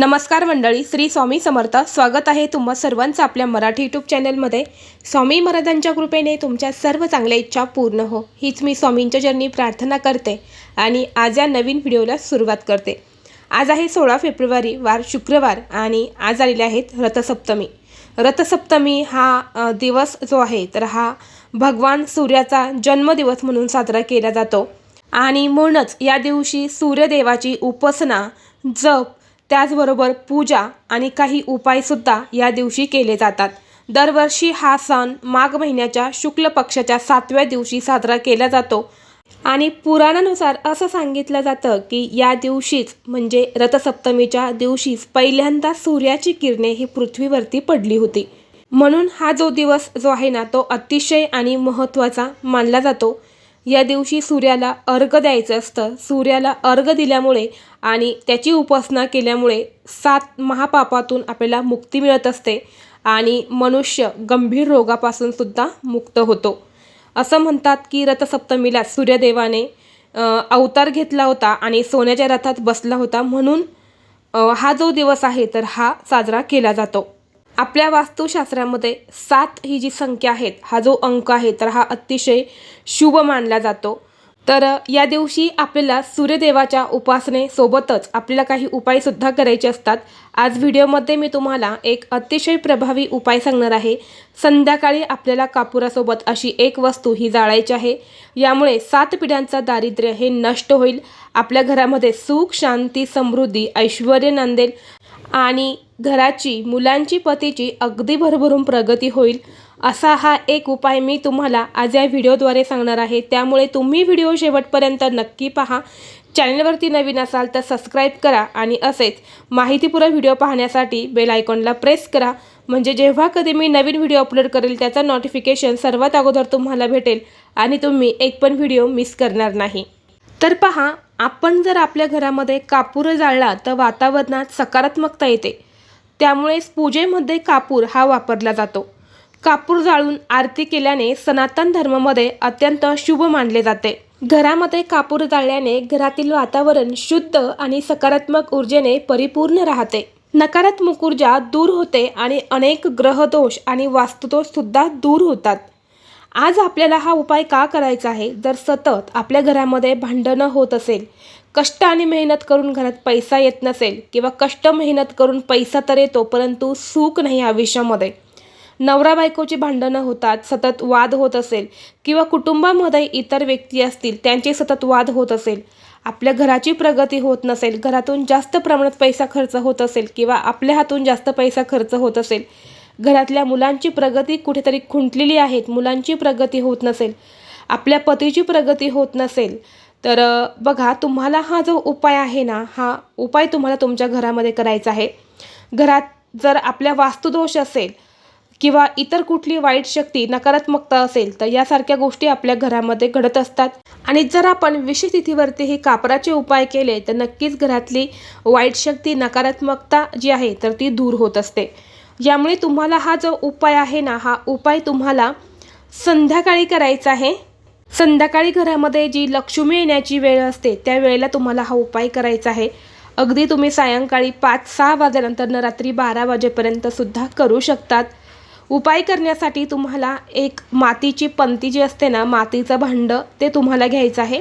नमस्कार मंडळी श्री स्वामी समर्थ. स्वागत आहे तुम्हा सर्वांचं आपल्या मराठी यूट्यूब चॅनलमध्ये स्वामी महाराजांच्या कृपेने तुमच्या सर्व चांगल्या इच्छा पूर्ण हो. हीच मी स्वामींच्या चरणी प्रार्थना करते आणि आज या नवीन व्हिडिओला सुरुवात करते. आज आहे सोळा फेब्रुवारी वार शुक्रवार आणि आज आलेले आहेत रथसप्तमी. रथसप्तमी हा दिवस जो आहे तर हा भगवान सूर्याचा जन्मदिवस म्हणून साजरा केला जातो. आणि म्हणूनच या दिवशी सूर्यदेवाची उपासना जप त्याचबरोबर पूजा आणि काही उपायसुद्धा या दिवशी केले जातात. दरवर्षी हा सण माघ महिन्याच्या शुक्ल पक्षाच्या सातव्या दिवशी साजरा केला जातो. आणि पुराणानुसार असं सांगितलं जातं की या दिवशीच म्हणजे रथसप्तमीच्या दिवशीच पहिल्यांदा सूर्याची किरणे ही पृथ्वीवरती पडली होती. म्हणून हा जो दिवस जो आहे ना तो अतिशय आणि महत्त्वाचा मानला जातो. या दिवशी सूर्याला अर्घ द्यायचं असतं. सूर्याला अर्घ दिल्यामुळे आणि त्याची उपासना केल्यामुळे सात महापापातून आपल्याला मुक्ती मिळत असते आणि मनुष्य गंभीर रोगापासून सुद्धा मुक्त होतो. असं म्हणतात की रथसप्तमीला सूर्यदेवाने अवतार घेतला होता आणि सोन्याच्या रथात बसला होता म्हणून हा जो दिवस आहे तर हा साजरा केला जातो. आपल्या वास्तुशास्त्रामध्ये सात ही जी संख्या आहेत हा जो अंक आहे तर हा अतिशय शुभ मानला जातो. तर या दिवशी आपल्याला सूर्यदेवाच्या उपासनेसोबतच आपल्याला काही उपायसुद्धा करायचे असतात. आज व्हिडिओमध्ये मी तुम्हाला एक अतिशय प्रभावी उपाय सांगणार आहे. संध्याकाळी आपल्याला कापुरासोबत अशी एक वस्तू ही जाळायची आहे. यामुळे सात पिढ्यांचा दारिद्र्य हे नष्ट होईल. आपल्या घरामध्ये सुख शांती समृद्धी ऐश्वर नांदेल आणि घराची मुलांची पतीची अगदी भरभरून प्रगती होईल असा हा एक उपाय मी तुम्हाला आज या व्हिडिओद्वारे सांगणार आहे. त्यामुळे तुम्ही व्हिडिओ शेवटपर्यंत नक्की पहा. चॅनलवरती नवीन असाल तर सबस्क्राईब करा आणि असेच माहितीपूर्ण व्हिडिओ पाहण्यासाठी बेल आयकॉनला प्रेस करा. म्हणजे जेव्हा कधी मी नवीन व्हिडिओ अपलोड करेल त्याचं नोटिफिकेशन सर्वात अगोदर तुम्हाला भेटेल आणि तुम्ही एक पण व्हिडिओ मिस करणार नाही. तर पहा आपण जर आपल्या घरामध्ये कापूर जाळला तर वातावरणात सकारात्मकता येते. त्यामुळेच पूजेमध्ये कापूर हा वापरला जातो. कापूर जाळून आरती केल्याने सनातन धर्मामध्ये अत्यंत शुभ मानले जाते. घरामध्ये कापूर जाळल्याने घरातील वातावरण शुद्ध आणि सकारात्मक ऊर्जेने परिपूर्ण राहते. नकारात्मक ऊर्जा दूर होते आणि अनेक ग्रहदोष आणि वास्तुदोष सुद्धा दूर होतात. आज आपल्याला हा उपाय का करायचा आहे? जर सतत आपल्या घरामध्ये भांडणं होत असेल कष्ट आणि मेहनत करून घरात पैसा येत नसेल किंवा कष्ट मेहनत करून पैसा तर येतो परंतु सुख नाही आयुष्यामध्ये. नवरा बायकोची भांडणं होतात सतत वाद होत असेल किंवा कुटुंबामध्ये इतर व्यक्ती असतील त्यांचे सतत वाद होत असेल. आपल्या घराची प्रगती होत नसेल घरातून जास्त प्रमाणात पैसा खर्च होत असेल किंवा आपल्या हातून जास्त पैसा खर्च होत असेल घरातल्या मुलांची प्रगती कुठेतरी खुंटलेली आहेत. मुलांची प्रगती होत नसेल आपल्या पतीची प्रगती होत नसेल तर बघा तुम्हाला हा जो उपाय आहे ना हा उपाय तुम्हाला तुमच्या घरामध्ये करायचा आहे. घरात जर आपल्या वास्तुदोष असेल किंवा इतर कुठली वाईट शक्ती नकारात्मकता असेल तर यासारख्या गोष्टी आपल्या घरामध्ये घडत असतात. आणि जर आपण विशेष तिथीवरती हे कापराचे उपाय केले तर नक्कीच घरातली वाईट शक्ती नकारात्मकता जी आहे तर ती दूर होत असते. यामुळे तुम्हाला हा जो उपाय आहे ना हा उपाय तुम्हाला संध्याकाळी करायचा आहे. संध्याकाळी घरामध्ये जी लक्ष्मी येण्याची वेळ असते त्या वेळेला तुम्हाला हा उपाय करायचा आहे. अगदी तुम्ही सायंकाळी पाच सहा वाजल्यानंतर रात्री बारा वाजेपर्यंत सुद्धा करू शकतात. उपाय करण्यासाठी तुम्हाला एक मातीची पंती जी असते ना मातीचं भांडं ते तुम्हाला घ्यायचं आहे.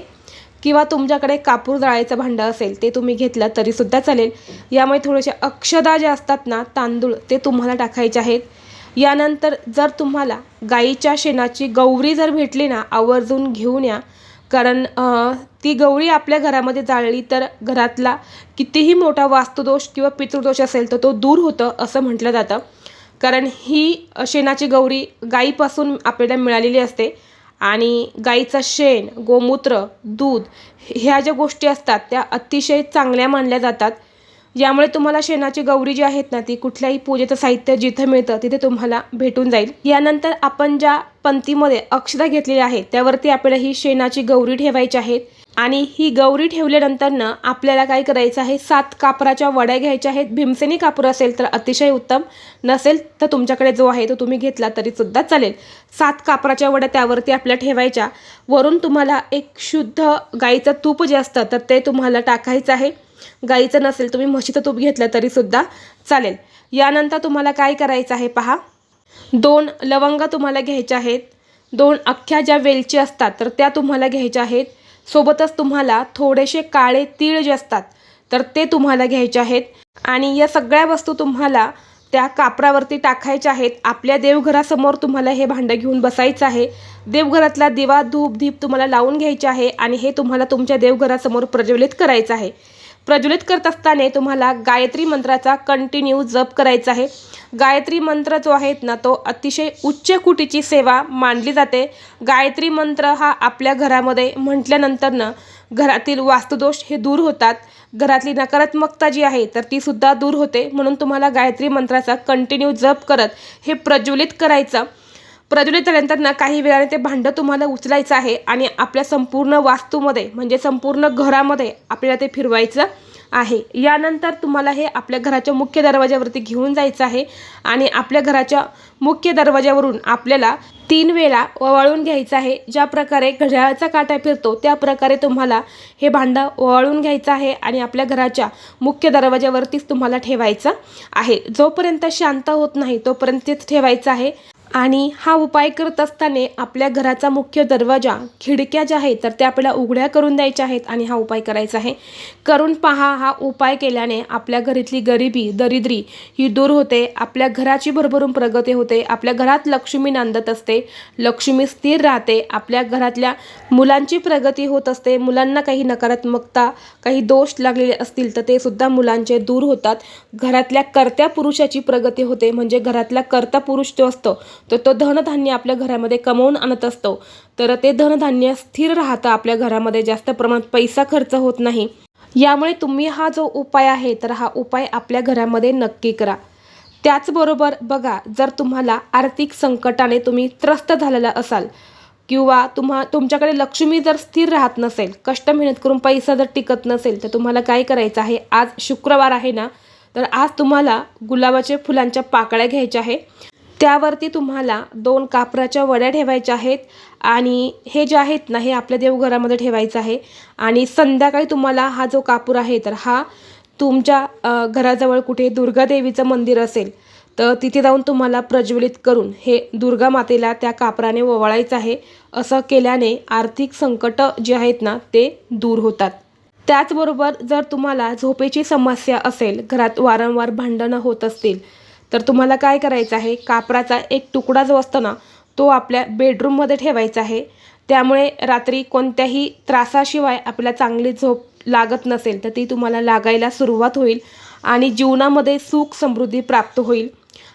किंवा तुमच्याकडे कापूर जाळायचं भांडं असेल ते तुम्ही घेतलं तरीसुद्धा चालेल. यामुळे थोडेसे अक्षदा जे असतात ना तांदूळ ते तुम्हाला टाकायचे आहेत. यानंतर जर तुम्हाला गाईच्या शेणाची गौरी जर भेटली ना आवर्जून घेऊन या. कारण ती गौरी आपल्या घरामध्ये जाळली तर घरातला कितीही मोठा वास्तुदोष किंवा पितृदोष असेल तर तो दूर होतं असं म्हटलं जातं. कारण ही शेणाची गौरी गाईपासून आपल्याला मिळालेली असते. आणि गाईचं शेण गोमूत्र दूध ह्या ज्या गोष्टी असतात त्या अतिशय चांगल्या मानल्या जातात. यामुळे तुम्हाला शेणाची गौरी जी आहेत ना ती कुठल्याही पूजेचं साहित्य जिथं मिळतं तिथे तुम्हाला भेटून जाईल. यानंतर आपण ज्या पंथीमध्ये अक्षता घेतलेल्या आहेत त्यावरती आपल्याला ही शेणाची गौरी ठेवायची आहेत. आणि ही गौरी ठेवल्यानंतरनं आपल्याला काय करायचं आहे? सात कापराच्या वड्या घ्यायच्या आहेत. भीमसेनी कापूर असेल तर अतिशय उत्तम. नसेल तर तुमच्याकडे जो आहे तो तुम्ही घेतला तरी सुद्धा चालेल. सात कापराच्या वड्या त्यावरती आपल्या ठेवायच्या. वरून तुम्हाला एक शुद्ध गाईचं तूप जे असतं तर ते तुम्हाला टाकायचं आहे. गाईचं नसेल तुम्ही म्हशीचं तूप घेतलं तरीसुद्धा चालेल. यानंतर तुम्हाला काय करायचं आहे पहा? दोन लवंग तुम्हाला घ्यायच्या आहेत. दोन अख्ख्या ज्या वेलची असतात तर त्या तुम्हाला घ्यायच्या आहेत. सोबतच तुम्हाला थोडेसे काळे तीळ जे असतात तर ते तुम्हाला घ्यायचे आहेत. आणि या सगळ्या वस्तू तुम्हाला त्या कापरावरती टाकायच्या आहेत. आपल्या देवघरासमोर तुम्हाला हे भांडं घेऊन बसायचं आहे. देवघरातला दिवा धूप दीप तुम्हाला लावून घ्यायचे आहे आणि हे तुम्हाला तुमच्या देवघरासमोर प्रज्वलित करायचं आहे. प्रज्वलित करत असताना तुम्हाला गायत्री मंत्राचा कंटिन्यू जप करायचा आहे. गायत्री मंत्र जो आहे ना तो अतिशय उच्च कुटीची सेवा मानली जाते. गायत्री मंत्र हा आपल्या घरामध्ये म्हटल्यानंतरनं घरातील वास्तुदोष हे दूर होतात. घरातली नकारात्मकता जी आहे तर ती सुद्धा दूर होते. म्हणून तुम्हाला गायत्री मंत्राचा कंटिन्यू जप करत हे प्रज्वलित करायचं. प्रज्वलित झाल्यानंतर काही वेळाने ते भांडं तुम्हाला उचलायचं आहे आणि आपल्या संपूर्ण वास्तूमध्ये म्हणजे संपूर्ण घरामध्ये आपल्याला ते फिरवायचं आहे. यानंतर तुम्हाला हे आपल्या घराच्या मुख्य दरवाज्यावरती घेऊन जायचं आहे आणि आपल्या घराच्या मुख्य दरवाज्यावरून आपल्याला तीन वेळा ओवाळून घ्यायचं आहे. ज्या प्रकारे घड्याळाचा काटा फिरतो त्या प्रकारे तुम्हाला हे भांडं ओवाळून घ्यायचं आहे आणि आपल्या घराच्या मुख्य दरवाज्यावरतीच तुम्हाला ठेवायचं आहे. जोपर्यंत शांत होत नाही तोपर्यंत तेच ठेवायचं आहे. आणि हा उपाय करत असताना आपल्या घराचा मुख्य दरवाजा खिडक्या ज्या आहेत तर त्या आपल्याला उघड्या करून द्यायच्या आहेत आणि हा उपाय करायचा आहे. करून पहा हा उपाय केल्याने आपल्या घरातली गरिबी दरिद्री ही दूर होते आपल्या घराची भरभरून प्रगती होते आपल्या घरात लक्ष्मी नांदत असते लक्ष्मी स्थिर राहते आपल्या घरातल्या मुलांची प्रगती होत असते मुलांना काही नकारात्मकता काही दोष लागलेले असतील तर ते सुद्धा मुलांचे दूर होतात. घरातल्या कर्त्या पुरुषाची प्रगती होते म्हणजे घरातला कर्ता पुरुष जो असतो तर तो धनधान्य आपल्या घरामध्ये कमवून आणत असतो. तर ते धनधान्य स्थिर राहतं आपल्या घरामध्ये जास्त प्रमाणात पैसा खर्च होत नाही. यामुळे तुम्ही हा जो उपाय आहे तर हा उपाय आपल्या घरामध्ये नक्की करा. त्याचबरोबर बघा जर तुम्हाला आर्थिक संकटाने तुम्ही त्रस्त झालेला असाल किंवा तुम्हा तुमच्याकडे लक्ष्मी जर स्थिर राहत नसेल कष्ट मेहनत करून पैसा जर टिकत नसेल तर तुम्हाला काय करायचं आहे? आज शुक्रवार आहे ना तर आज तुम्हाला गुलाबाच्या फुलांच्या पाकळ्या घ्यायच्या आहे. त्यावरती तुम्हाला दोन कापराच्या वड्या ठेवायच्या आहेत आणि हे जे आहेत ना हे आपल्या देवघरामध्ये ठेवायचं आहे. आणि संध्याकाळी तुम्हाला हा जो कापूर आहे तर हा तुमच्या घराजवळ कुठे दुर्गादेवीचं मंदिर असेल तर तिथे जाऊन तुम्हाला प्रज्वलित करून हे दुर्गा मातेला त्या कापराने ओवाळायचं आहे. असं केल्याने आर्थिक संकट जे आहेत ना ते दूर होतात. त्याचबरोबर जर तुम्हाला झोपेची समस्या असेल घरात वारंवार भांडणं होत असतील तर तुम्हाला काय करायचं आहे? कापराचा एक तुकडा जो असतो ना तो आपल्या बेडरूममध्ये ठेवायचा आहे. त्यामुळे रात्री कोणत्याही त्रासाशिवाय आपल्याला चांगली झोप लागत नसेल तर ती तुम्हाला लागायला सुरुवात होईल आणि जीवनामध्ये सुख समृद्धी प्राप्त होईल.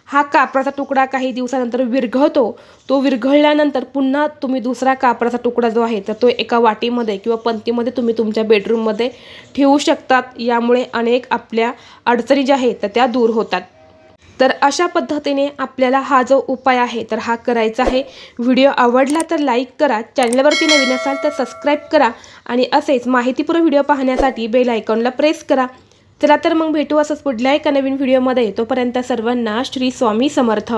हा कापराचा तुकडा काही दिवसानंतर विरघळतो. तो विरघळल्यानंतर पुन्हा तुम्ही दुसरा कापराचा तुकडा जो आहे तर तो एका वाटीमध्ये किंवा पंतीमध्ये तुम्ही तुमच्या बेडरूममध्ये ठेवू शकतात. यामुळे अनेक आपल्या अडचणी ज्या आहेत तर त्या दूर होतात. तर अशा पद्धतीने आपल्याला हा जो उपाय आहे तर हा करायचा आहे. व्हिडिओ आवडला तर लाईक करा चॅनलवरती नवीन असाल तर सबस्क्राईब करा आणि असेच माहितीपूर्ण व्हिडिओ पाहण्यासाठी बेल आयकॉनला प्रेस करा. चला तर मग भेटू असंच पुढल्या एका नवीन व्हिडिओमध्ये. तोपर्यंत सर्वांना श्री स्वामी समर्थ.